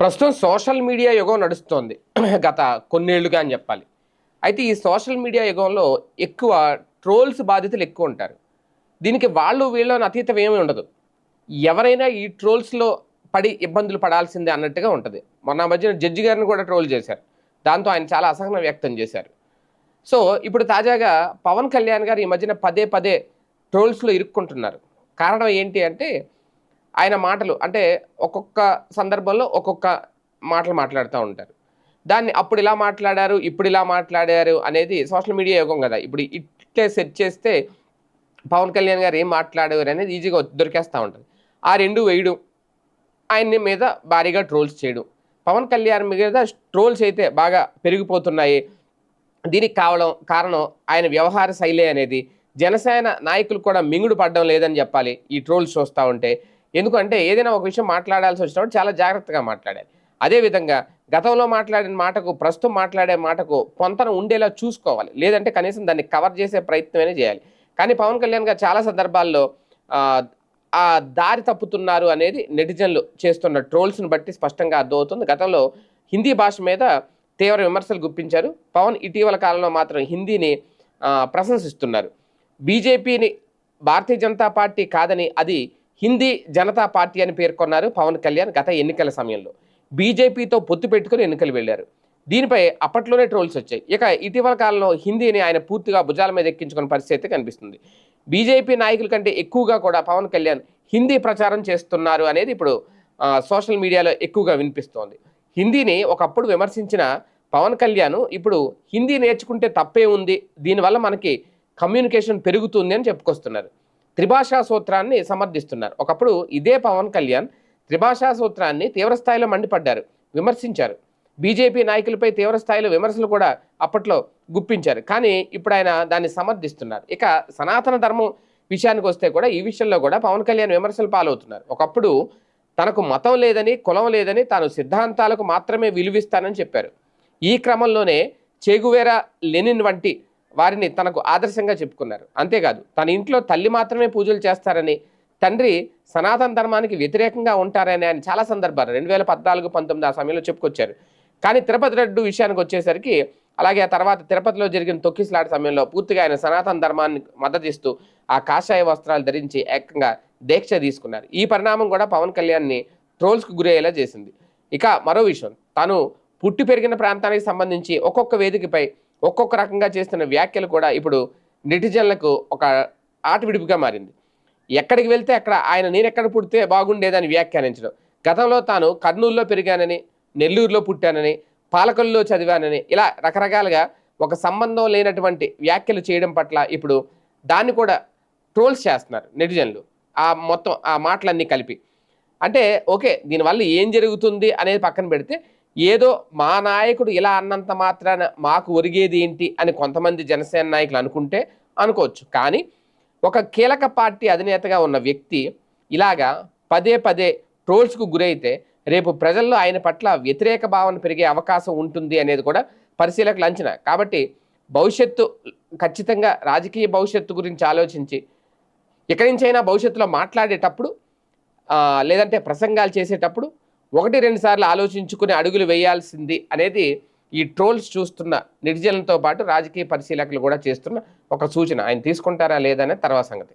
ప్రస్తుతం social media యుగం నడుస్తోంది గత కొన్నేళ్ళుగా అని చెప్పాలి. అయితే ఈ సోషల్ మీడియా యుగంలో ఎక్కువ ట్రోల్స్ బాధితులు ఎక్కువ ఉంటారు. దీనికి వాళ్ళు వీళ్ళని అతీతం ఏమీ ఉండదు. ఎవరైనా ఈ ట్రోల్స్లో పడి ఇబ్బందులు పడాల్సిందే అన్నట్టుగా ఉంటుంది. మొన్న మధ్యన జడ్జి గారిని కూడా ట్రోల్ చేశారు. దాంతో ఆయన చాలా అసహనం వ్యక్తం చేశారు. సో ఇప్పుడు తాజాగా పవన్ కళ్యాణ్ గారు ఈ మధ్యన పదే పదే ట్రోల్స్లో ఇరుక్కుంటున్నారు. కారణం ఏంటి అంటే ఆయన మాటలు అంటే ఒక్కొక్క సందర్భంలో ఒక్కొక్క మాటలు మాట్లాడుతూ ఉంటారు. దాన్ని అప్పుడు ఇలా మాట్లాడారు ఇప్పుడు ఇలా మాట్లాడారు అనేది సోషల్ మీడియా యుగం కదా. ఇప్పుడు ఇట్లే సెట్ చేస్తే పవన్ కళ్యాణ్ గారు ఏం మాట్లాడారు అనేది ఈజీగా దొరికేస్తూ ఉంటుంది. ఆ రెండు వేయడం ఆయన్ని మీద భారీగా ట్రోల్స్ చేయడం. పవన్ కళ్యాణ్ మీద ట్రోల్స్ అయితే బాగా పెరిగిపోతున్నాయి. దీనికి కావడం కారణం ఆయన వ్యవహార శైలి అనేది జనసేన నాయకులు కూడా మింగుడు పడడం లేదని చెప్పాలి. ఈ ట్రోల్స్ చూస్తూ ఉంటే ఎందుకంటే ఏదైనా ఒక విషయం మాట్లాడాల్సి వచ్చినప్పుడు చాలా జాగ్రత్తగా మాట్లాడాలి. అదేవిధంగా గతంలో మాట్లాడిన మాటకు ప్రస్తుతం మాట్లాడే మాటకు పొంతన ఉండేలా చూసుకోవాలి. లేదంటే కనీసం దాన్ని కవర్ చేసే ప్రయత్నమే చేయాలి. కానీ పవన్ కళ్యాణ్ గారు చాలా సందర్భాల్లో ఆ, దారి తప్పుతున్నారు అనేది నెటిజన్లు చేస్తున్న ట్రోల్స్ను బట్టి స్పష్టంగా అర్థమవుతుంది. గతంలో హిందీ భాష మీద తీవ్ర విమర్శలు గుప్పించారు. పవన్ ఇటీవల కాలంలో మాత్రం హిందీని ప్రశంసిస్తున్నారు. బీజేపీని భారతీయ జనతా పార్టీ కాదని అది హిందీ జనతా పార్టీ అని పేర్కొన్నారు పవన్ కళ్యాణ్ గత ఎన్నికల సమయంలో. బీజేపీతో పొత్తు పెట్టుకుని ఎన్నికలు వెళ్ళారు. దీనిపై అప్పట్లోనే ట్రోల్స్ వచ్చాయి. ఇక ఇటీవల కాలంలో హిందీని ఆయన పూర్తిగా భుజాల మీద ఎక్కించుకున్న పరిస్థితి కనిపిస్తుంది. బీజేపీ నాయకుల కంటే ఎక్కువగా కూడా పవన్ కళ్యాణ్ హిందీ ప్రచారం చేస్తున్నారు అనేది ఇప్పుడు సోషల్ మీడియాలో ఎక్కువగా వినిపిస్తోంది. హిందీని ఒకప్పుడు విమర్శించిన పవన్ కళ్యాణ్ ఇప్పుడు హిందీ నేర్చుకుంటే తప్పే ఉంది. దీనివల్ల మనకి కమ్యూనికేషన్ పెరుగుతుంది అని చెప్పుకొస్తున్నారు. త్రిభాషా సూత్రాన్ని సమర్థిస్తున్నారు. ఒకప్పుడు ఇదే పవన్ కళ్యాణ్ త్రిభాషా సూత్రాన్ని తీవ్రస్థాయిలో మండిపడ్డారు విమర్శించారు. బీజేపీ నాయకులపై తీవ్రస్థాయిలో విమర్శలు కూడా అప్పట్లో గుప్పించారు. కానీ ఇప్పుడు ఆయన దాన్ని సమర్థిస్తున్నారు. ఇక సనాతన ధర్మం విషయానికి వస్తే కూడా ఈ విషయంలో కూడా పవన్ కళ్యాణ్ విమర్శలు పాలవుతున్నారు. ఒకప్పుడు తనకు మతం లేదని కులం లేదని తాను సిద్ధాంతాలకు మాత్రమే విలువిస్తానని చెప్పారు. ఈ క్రమంలోనే చేగువేరా లెనిన్ వంటి వారిని తనకు ఆదర్శంగా చెప్పుకున్నారు. అంతేకాదు తన ఇంట్లో తల్లి మాత్రమే పూజలు చేస్తారని తండ్రి సనాతన ధర్మానికి వ్యతిరేకంగా ఉంటారని ఆయన చాలా సందర్భాలు రెండు వేల పద్నాలుగు పంతొమ్మిది ఆ సమయంలో చెప్పుకొచ్చారు. కానీ తిరుపతి రెడ్డి విషయానికి వచ్చేసరికి అలాగే ఆ తర్వాత తిరుపతిలో జరిగిన తొక్కిసలాట సమయంలో పూర్తిగా ఆయన సనాతన ధర్మాన్ని మద్దతిస్తూ ఆ కాషాయ వస్త్రాలు ధరించి ఏకంగా దీక్ష తీసుకున్నారు. ఈ పరిణామం కూడా పవన్ కళ్యాణ్ని ట్రోల్స్కు గురయ్యేలా చేసింది. ఇక మరో విషయం తాను పుట్టి పెరిగిన ప్రాంతానికి సంబంధించి ఒక్కొక్క వేదికపై ఒక్కొక్క రకంగా చేస్తున్న వ్యాఖ్యలు కూడా ఇప్పుడు నెటిజన్లకు ఒక ఆట విడుపుగా మారింది. ఎక్కడికి వెళ్తే అక్కడ ఆయన నేను ఎక్కడ పుడితే బాగుండేదని వ్యాఖ్యానించడం. గతంలో తాను కర్నూలులో పెరిగానని నెల్లూరులో పుట్టానని పాలకొల్లో చదివానని ఇలా రకరకాలుగా ఒక సంబంధం లేనటువంటి వ్యాఖ్యలు చేయడం పట్ల ఇప్పుడు దాన్ని కూడా ట్రోల్స్ చేస్తున్నారు నెటిజన్లు. ఆ మొత్తం ఆ మాటలన్నీ కలిపి. అంటే ఓకే దీనివల్ల ఏం జరుగుతుంది అనేది పక్కన పెడితే ఏదో మా నాయకుడు ఇలా అన్నంత మాత్రాన మాకు ఒరిగేది ఏంటి అని కొంతమంది జనసేన నాయకులు అనుకుంటే అనుకోవచ్చు. కానీ ఒక కీలక పార్టీ అధినేతగా ఉన్న వ్యక్తి ఇలాగా పదే పదే ట్రోల్స్కు గురైతే రేపు ప్రజల్లో ఆయన పట్ల వ్యతిరేక భావన పెరిగే అవకాశం ఉంటుంది అనేది కూడా పరిశీలకులు అంచనా. కాబట్టి భవిష్యత్తు ఖచ్చితంగా రాజకీయ భవిష్యత్తు గురించి ఆలోచించి ఎక్కడి నుంచైనా భవిష్యత్తులో మాట్లాడేటప్పుడు లేదంటే ప్రసంగాలు చేసేటప్పుడు ఒకటి రెండు సార్లు ఆలోచించుకుని అడుగులు వేయాల్సింది అనేది ఈ ట్రోల్స్ చూస్తున్న నిర్జనంతో పాటు రాజకీయ పరిశీలకులు కూడా చేస్తున్న ఒక సూచన. ఆయన తీసుకుంటారా లేదనే తర్వాత సంగతి.